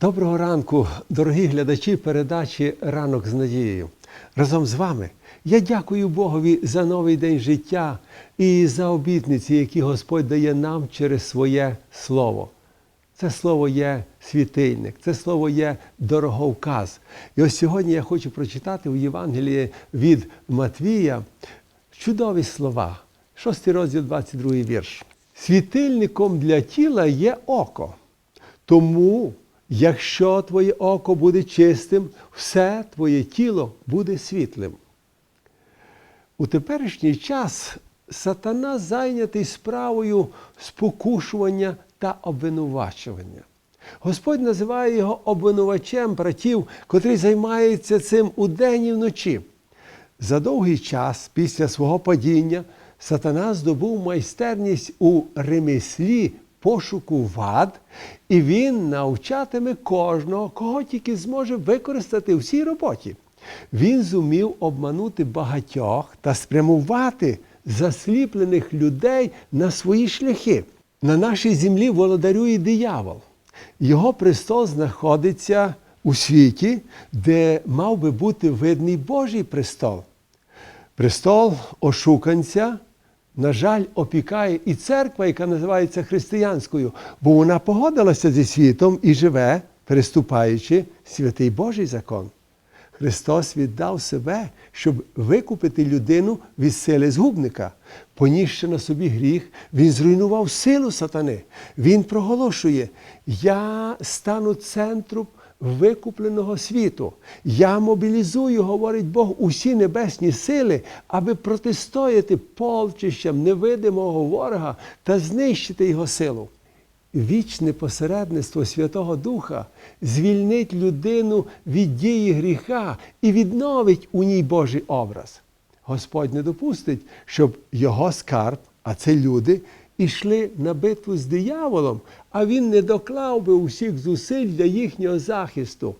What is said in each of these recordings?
Доброго ранку, дорогі глядачі передачі Ранок з надією. Разом з вами я дякую Богові за новий день життя і за обітниці, які Господь дає нам через своє слово. Це слово є світильник, це слово є дороговказ. І ось сьогодні я хочу прочитати в Євангелії від Матвія чудові слова. 6 розділ, 22 вірш. Світильником для тіла є око. Тому, якщо твоє око буде чистим, все твоє тіло буде світлим. У теперішній час сатана зайнятий справою спокушування та обвинувачування. Господь називає його обвинувачем братів, котрий займається цим удень і вночі. За довгий час після свого падіння сатана здобув майстерність у ремеслі пошуку вад, і він навчатиме кожного, кого тільки зможе використати в цій роботі. Він зумів обманути багатьох та спрямувати засліплених людей на свої шляхи. На нашій землі володарює диявол. Його престол знаходиться у світі, де мав би бути видний Божий престол. Престол ошуканця, на жаль, опікає і церква, яка називається християнською, бо вона погодилася зі світом і живе, переступаючи святий Божий закон. Христос віддав себе, щоб викупити людину від сили згубника. Понісши на собі гріх, Він зруйнував силу сатани. Він проголошує: Я стану центром викупленого світу. Я мобілізую, говорить Бог, усі небесні сили, аби протистояти полчищам невидимого ворога та знищити його силу. Вічне посередництво Святого Духа звільнить людину від дії гріха і відновить у ній Божий образ. Господь не допустить, щоб його скарб, а це люди, ішли на битву з дияволом, а він не доклав би усіх зусиль для їхнього захисту.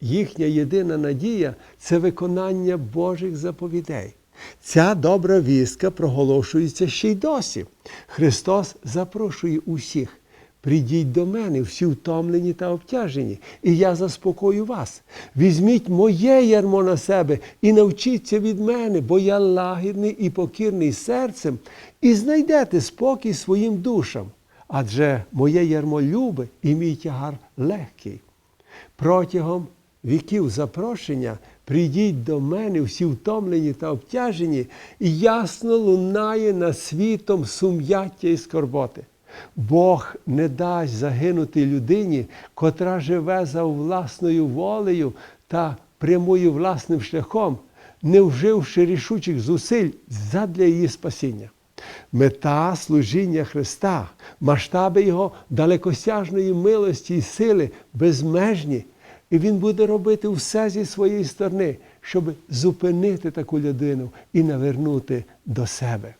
Їхня єдина надія це виконання Божих заповідей. Ця добра вістка проголошується ще й досі. Христос запрошує усіх. Прийдіть до мене, всі втомлені та обтяжені, і я заспокою вас. Візьміть моє ярмо на себе і навчіться від мене, бо я лагідний і покірний серцем, і знайдете спокій своїм душам. Адже моє ярмо любе і мій тягар легкий. Протягом віків запрошення прийдіть до мене, всі втомлені та обтяжені, і ясно лунає над світом сум'яття і скорботи. Бог не дасть загинути людині, котра живе за власною волею та прямує власним шляхом, не вживши рішучих зусиль задля її спасіння. Мета служіння Христа, масштаби Його далекосяжної милості і сили безмежні. І Він буде робити все зі своєї сторони, щоб зупинити таку людину і навернути до себе.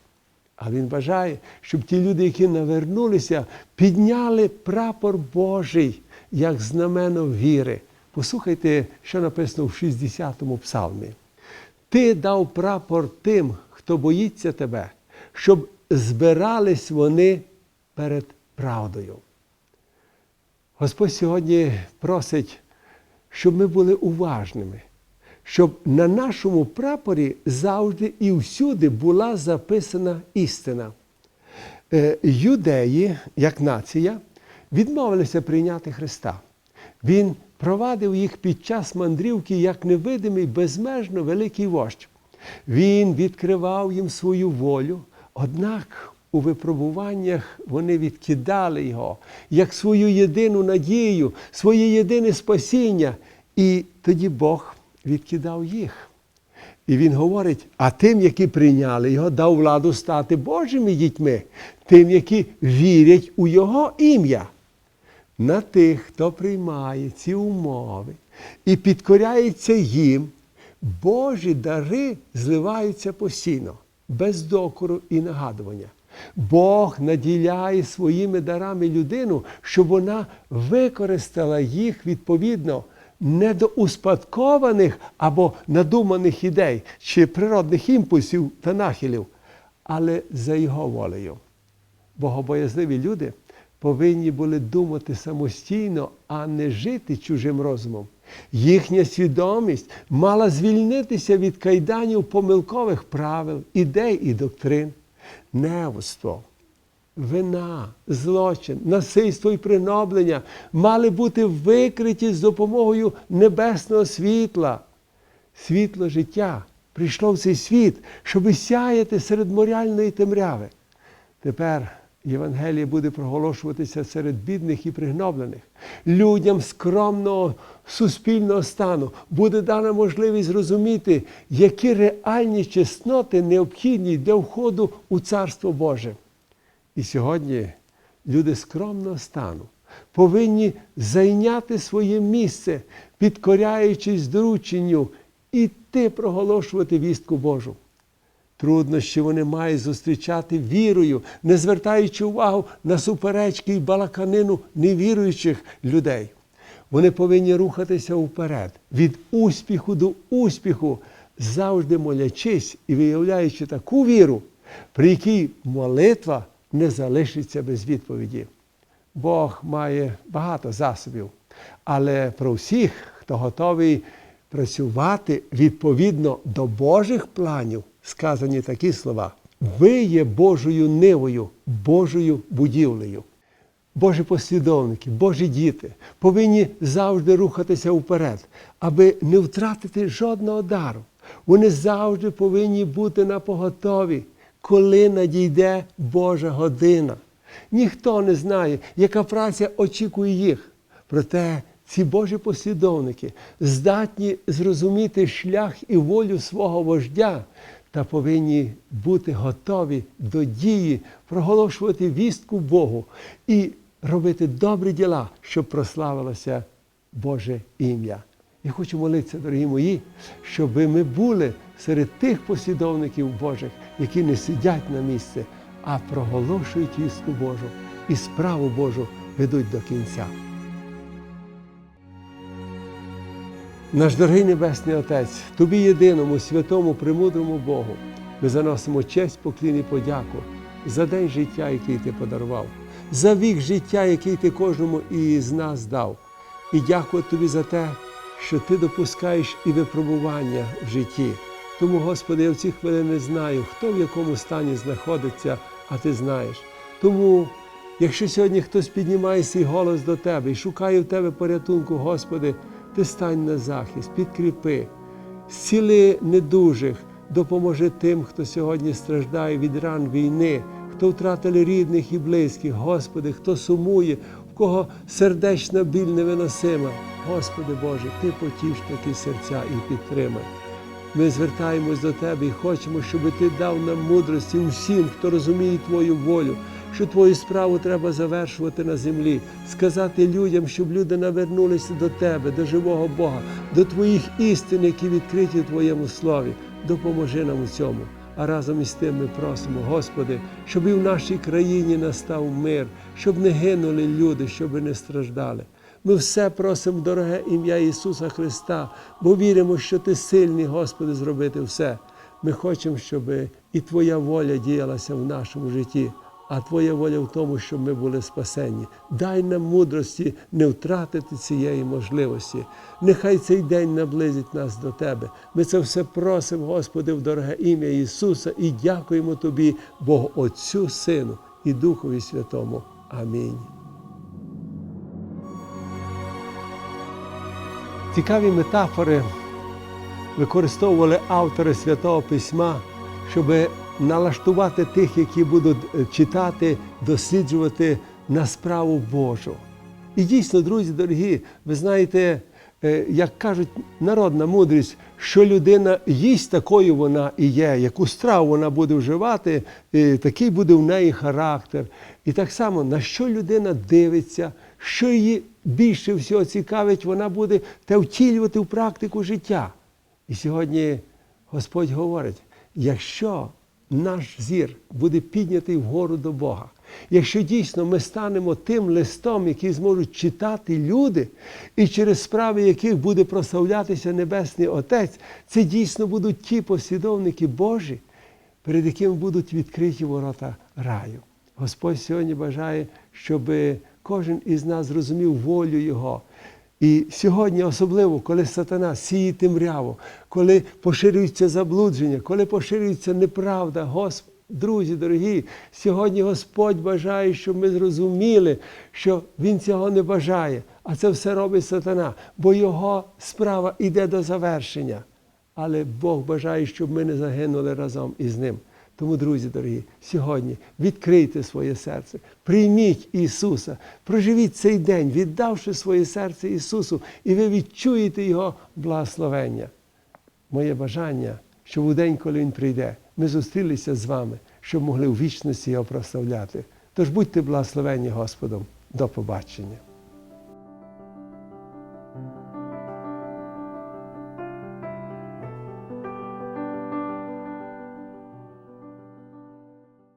А він бажає, щоб ті люди, які навернулися, підняли прапор Божий як знамено віри. Послухайте, що написано в 60-му псалмі. Ти дав прапор тим, хто боїться тебе, щоб збирались вони перед правдою. Господь сьогодні просить, щоб ми були уважними, щоб на нашому прапорі завжди і всюди була записана істина. Е, Юдеї, як нація, відмовилися прийняти Христа. Він провадив їх під час мандрівки як невидимий, безмежно великий вождь. Він відкривав їм свою волю, однак у випробуваннях вони відкидали його як свою єдину надію, своє єдине спасіння. І тоді Бог відкидав їх. І він говорить: а тим, які прийняли його, дав владу стати Божими дітьми, тим, які вірять у Його ім'я. На тих, хто приймає ці умови і підкоряється їм, Божі дари зливаються постійно, без докору і нагадування. Бог наділяє своїми дарами людину, щоб вона використала їх відповідно не до успадкованих або надуманих ідей чи природних імпульсів та нахилів, але за його волею. Богобоязливі люди повинні були думати самостійно, а не жити чужим розумом. Їхня свідомість мала звільнитися від кайданів помилкових правил, ідей і доктрин, невоство, вина, злочин, насильство і приноблення мали бути викриті з допомогою небесного світла. Світло життя прийшло в цей світ, щоб сяяти серед моряльної темряви. Тепер Євангеліє буде проголошуватися серед бідних і пригноблених. Людям скромного суспільного стану буде дана можливість зрозуміти, які реальні чесноти необхідні для входу у Царство Боже. І сьогодні люди скромного стану повинні зайняти своє місце, підкоряючись дорученню, іти проголошувати вістку Божу. Труднощі вони мають зустрічати вірою, не звертаючи увагу на суперечки і балаканину невіруючих людей. Вони повинні рухатися вперед від успіху до успіху, завжди молячись і виявляючи таку віру, при якій молитва не залишиться без відповіді. Бог має багато засобів, але про всіх, хто готовий працювати відповідно до Божих планів, сказані такі слова. Ви є Божою нивою, Божою будівлею. Божі послідовники, Божі діти повинні завжди рухатися вперед, аби не втратити жодного дару. Вони завжди повинні бути на поготові, коли надійде Божа година. Ніхто не знає, яка праця очікує їх. Проте ці Божі послідовники здатні зрозуміти шлях і волю свого вождя та повинні бути готові до дії, проголошувати вістку Богу і робити добрі діла, щоб прославилося Боже ім'я. Я хочу молитися, дорогі мої, щоб ми були серед тих послідовників Божих, які не сидять на місці, а проголошують вістку Божу і справу Божу ведуть до кінця. Наш дорогий Небесний Отець, Тобі єдиному, святому, премудрому Богу, ми заносимо честь, поклін і подяку за день життя, який ти подарував, за вік життя, який ти кожному із нас дав. І дякую тобі за те, що ти допускаєш і випробування в житті. Тому, Господи, я в ці хвилини не знаю, хто в якому стані знаходиться, а ти знаєш. Тому, якщо сьогодні хтось піднімає свій голос до Тебе і шукає в Тебе порятунку, Господи, ти стань на захист, підкріпи, зціли недужих, допоможи тим, хто сьогодні страждає від ран війни, хто втратили рідних і близьких, Господи, хто сумує, в кого сердечна біль невиносима. Господи Боже, Ти потіш такі серця і підтримай. Ми звертаємось до Тебе і хочемо, щоб Ти дав нам мудрості усім, хто розуміє Твою волю, що Твою справу треба завершувати на землі, сказати людям, щоб люди навернулися до Тебе, до живого Бога, до Твоїх істин, які відкриті в Твоєму слові. Допоможи нам у цьому. А разом із тим ми просимо, Господи, щоб і в нашій країні настав мир, щоб не гинули люди, щоб не страждали. Ми все просимо, дороге ім'я Ісуса Христа, бо віримо, що Ти сильний, Господи, зробити все. Ми хочемо, щоб і Твоя воля діялася в нашому житті, а Твоя воля в тому, щоб ми були спасені. Дай нам мудрості не втратити цієї можливості. Нехай цей день наблизить нас до Тебе. Ми це все просимо, Господи, в дороге ім'я Ісуса, і дякуємо Тобі, Богу Отцю, Сину і Духові Святому. Амінь. Цікаві метафори використовували автори Святого Письма, щоб налаштувати тих, які будуть читати, досліджувати на справу Божу. І дійсно, друзі дорогі, ви знаєте, е, як кажуть, народна мудрість, що людина їсть, такою вона і є, яку страву вона буде вживати, такий буде в неї характер. І так само, на що людина дивиться, що її більше всього цікавить, вона буде те втілювати в практику життя. І сьогодні Господь говорить: якщо наш зір буде піднятий вгору до Бога, якщо дійсно ми станемо тим листом, який зможуть читати люди, і через справи яких буде прославлятися Небесний Отець, це дійсно будуть ті послідовники Божі, перед якими будуть відкриті ворота раю. Господь сьогодні бажає, щоб кожен із нас зрозумів волю Його. І сьогодні, особливо, коли сатана сіє темряву, коли поширюється заблудження, коли поширюється неправда, Господь, друзі дорогі, сьогодні Господь бажає, щоб ми зрозуміли, що Він цього не бажає, а це все робить сатана, бо його справа йде до завершення. Але Бог бажає, щоб ми не загинули разом із ним. Тому, друзі дорогі, сьогодні відкрийте своє серце, прийміть Ісуса, проживіть цей день, віддавши своє серце Ісусу, і ви відчуєте Його благословення. Моє бажання, щоб у день, коли Він прийде, ми зустрілися з вами, щоб могли у вічності Його прославляти. Тож будьте благословені Господом. До побачення.